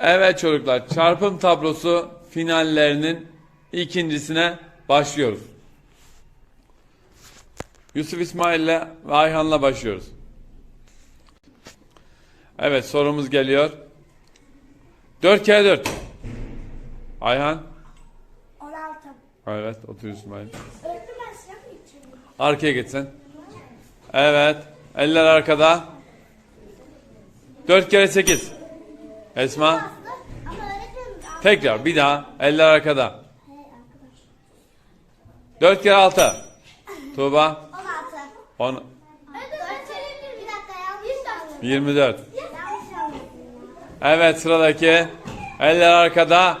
Evet çocuklar, çarpım tablosu finallerinin ikincisine başlıyoruz. Yusuf İsmail ile ve Ayhan'la başlıyoruz. Evet sorumuz geliyor. 4 kere 4. Ayhan. 16. Evet otur İsmail. Arkaya gitsin. Evet. Eller arkada. 4 kere 8. Esma. Tekrar bir daha. Eller arkada. 4 kere 6. Tuğba. 16. 10, Öğretmenim bir dakika yanlış 24. Yanlış yanlış. Evet sıradaki. Eller arkada.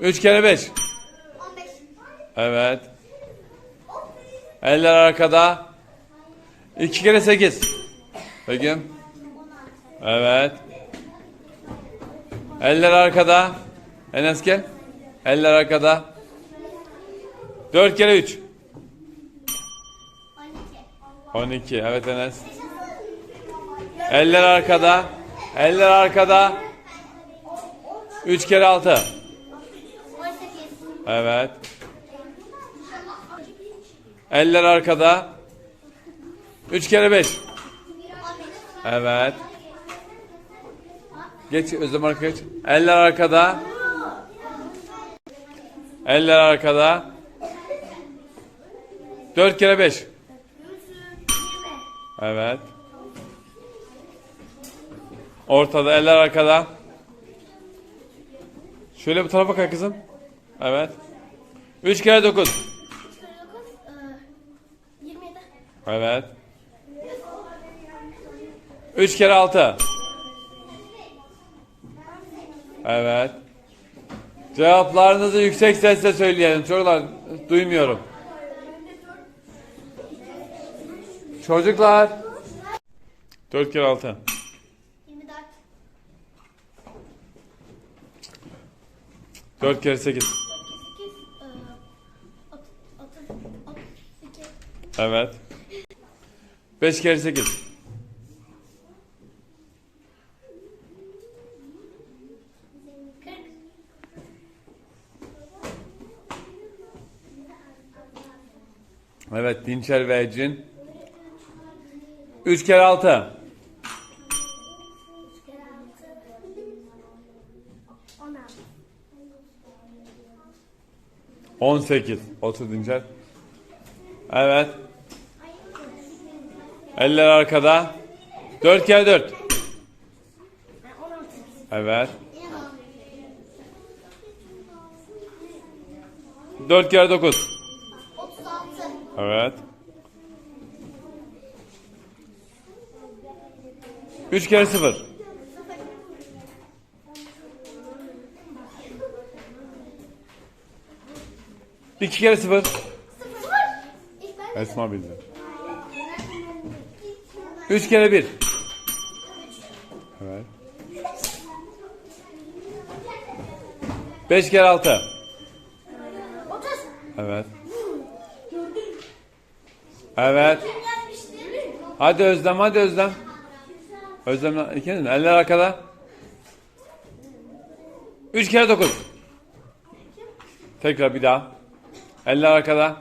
3 kere 5. 15. Evet. Eller arkada. 2 kere 8. Begüm. Evet. Eller arkada. Enes gel. Eller arkada. 4 kere 3. 12. 12. Evet Enes. Eller arkada. Eller arkada. 3 kere 6. 18. Evet. Eller arkada. 3 kere 5. 11. Evet. Geç Özlem arkaya geç. Eller arkada. Eller arkada. 4 kere 5. 20. Evet. Ortada eller arkada. Şöyle bu tarafa kay kızım. Evet. 3 kere 9. 3 kere 9. 27. Evet. 3 kere 6. Evet. Cevaplarınızı yüksek sesle söyleyelim. Çocuklar duymuyorum. Çocuklar. 4 kere 6. 24. 4 kere 8. 8. 30. 32. Evet. 5 kere 8. Evet Dinçer ve Ecin. 3 kere 6. 3 kere 6. 16. 18. Otur Dinçer. Evet. Eller arkada. 4 kere 4. 16. Evet. 4 kere 9. 36. Evet. 3 kere 0. 2 kere 0. 0. İlk ben Esma bildi. 3 kere 1. Evet. 5 kere 6. 30. Evet. Evet. Hadi Özlem, hadi Özlem. Özlem ikiniz mi? Eller arkada. 3 kere 9. Tekrar bir daha. Eller arkada.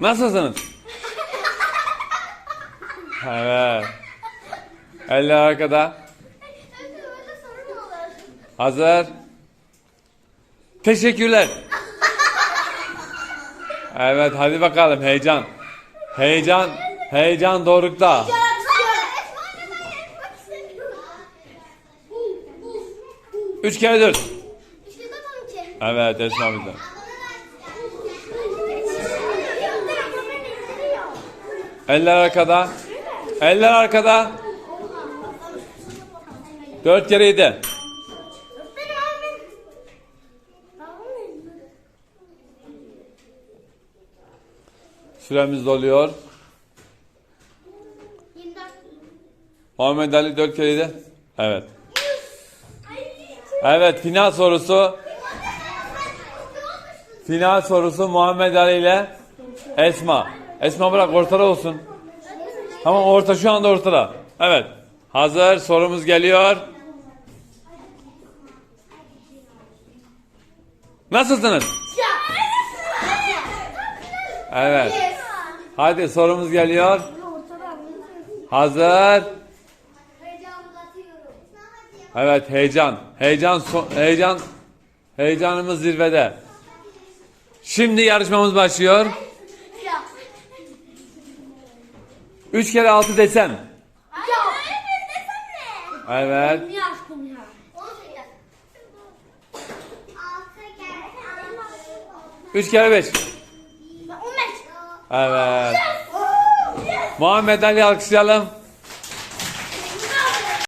Nasılsınız? Evet. Eller arkada. Hazır. Teşekkürler. Evet hadi bakalım heyecan. Heyecan. Heyecan dorukta. Üç kere dört. Evet Esma bildi. Eller arkada. Eller arkada. Dört kere yedi. Süremiz doluyor. Muhammed Ali 4 kere. Evet. Evet final sorusu. Final sorusu Muhammed Ali ile Esma. Esma bırak ortada olsun. Tamam orta şu anda ortada. Evet. Hazır sorumuz geliyor. Nasılsınız? Evet. Hadi sorumuz geliyor. Hazır. Evet heyecan. Heyecan heyecan heyecanımız zirvede. Şimdi yarışmamız başlıyor. 3 kere 6 desem. Evet. 3 kere 5. 15. Evet. Muhammed Ali alkışlayalım.